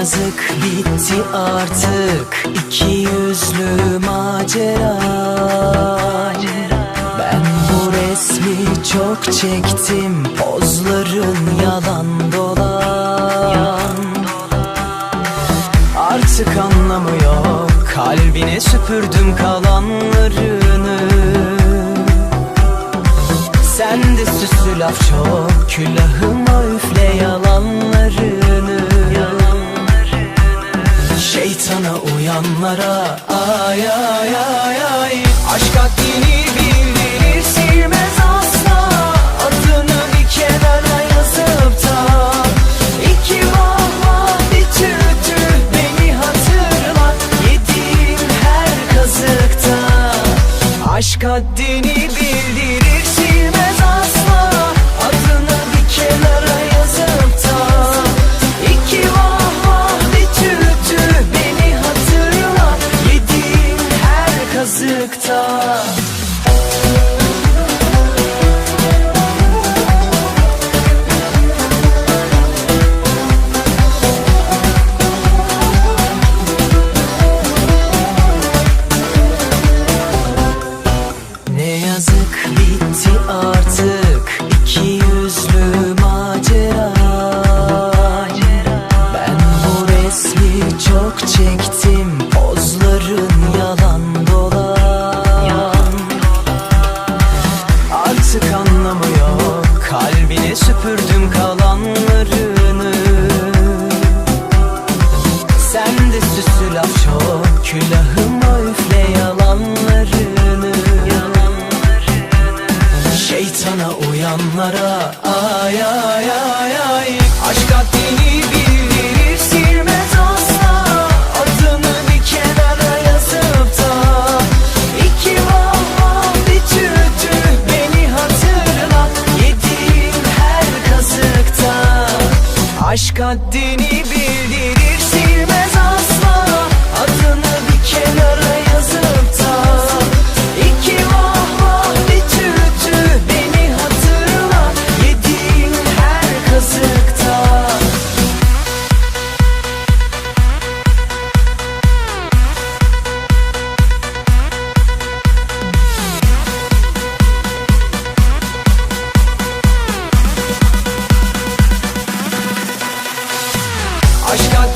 yazık bitti artık iki yüzlü macera. Ben bu resmi çok çektim pozların yalan dolan. Artık anlamı yok kalbine süpürdüm kalanlarını. Sen de süslü laf çok Külahıma üfle yalanlarını haddini bildirir silmez asla. Adını bir kenara yazıp da İki vah vah bir tüh Beni hatırla. Yediğim her kazıkta artık yüzlü macera. Ben bu resmi çok çektim yanlara. Ay ay ay ay. Aşk haddini bildirir silmez asla. Adını bir kenara yazıp da. İki vav bir tütü beni hatırla. Yediğim her kazıkta. Aşk haddini bildirir silmez asla. Adını bir kenara Aşka